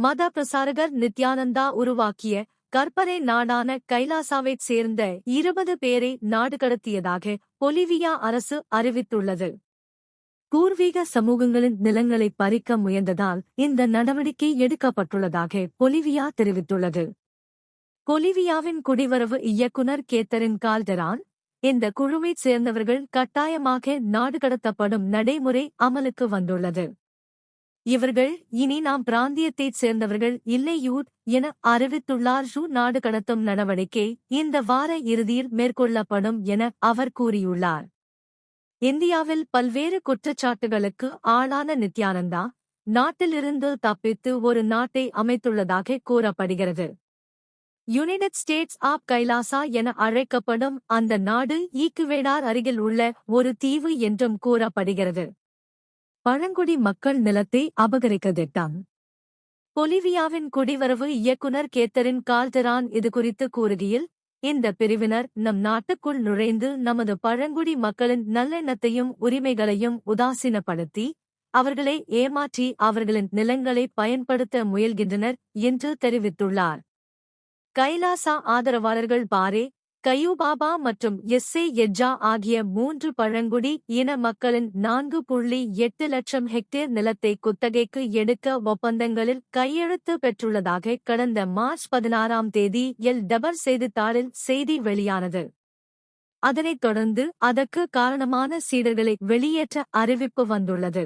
மத பிரசாரகர் நித்யானந்தா உருவாக்கிய கற்பனை நாடான கைலாசாவைச் சேர்ந்த இருபது பேரை நாடு கடத்தியதாக பொலிவியா அரசு அறிவித்துள்ளது. பூர்வீக சமூகங்களின் நிலங்களை பறிக்க முயன்றதால் இந்த நடவடிக்கை எடுக்கப்பட்டுள்ளதாக பொலிவியா தெரிவித்துள்ளது. பொலிவியாவின் குடிவரவு இயக்குனர் கேத்தரின் கால்டரான் இந்த குழுவைச் சேர்ந்தவர்கள் கட்டாயமாக நாடு கடத்தப்படும் நடைமுறை அமலுக்கு வந்துள்ளது. இவர்கள் இனி நாம் பிராந்தியத்தைச் சேர்ந்தவர்கள் இல்லையூர் என அறிவித்துள்ளார். ஷூ நாடு கடத்தும் நடவடிக்கை இந்த வார இறுதியில் மேற்கொள்ளப்படும் என அவர் கூறியுள்ளார். இந்தியாவில் பல்வேறு குற்றச்சாட்டுகளுக்கு ஆளான நித்யானந்தா நாட்டிலிருந்து தப்பித்து ஒரு நாட்டை அமைத்துள்ளதாக கூறப்படுகிறது. யுனைடெட் ஸ்டேட்ஸ் ஆப் கைலாசா என அழைக்கப்படும் அந்த நாடு ஈக்குவேடார் அருகில் உள்ள ஒரு தீவு என்றும் கூறப்படுகிறது. பழங்குடி மக்கள் நிலத்தை அபகரிக்க திட்டம் பொலிவியாவின் குடிவரவு இயக்குனர் கேத்தரின் கால்டரான் இதுகுறித்து கூறுகையில் இந்த பிரிவினர் நம் நாட்டுக்குள் நுழைந்து நமது பழங்குடி மக்களின் நல்லெண்ணத்தையும் உரிமைகளையும் உதாசீனப்படுத்தி அவர்களை ஏமாற்றி அவர்களின் நிலங்களை பயன்படுத்த முயல்கின்றனர் என்று தெரிவித்துள்ளார். கைலாசா ஆதரவாளர்கள் பாரே கயூபாபா மற்றும் எஸ்ஸே எஜ்ஜா ஆகிய மூன்று பழங்குடி இன மக்களின் நான்கு புள்ளி எட்டு லட்சம் ஹெக்டேர் நிலத்தை குத்தகைக்கு எடுக்க ஒப்பந்தங்களில் கையெழுத்து பெற்றுள்ளதாக கடந்த மார்ச் பதினாறாம் தேதி எல். டபர். செய்தித்தாளில் செய்தி வெளியானது. அதனைத் தொடர்ந்து அதற்கு காரணமான சீடர்களை வெளியேற்ற அறிவிப்பு வந்துள்ளது.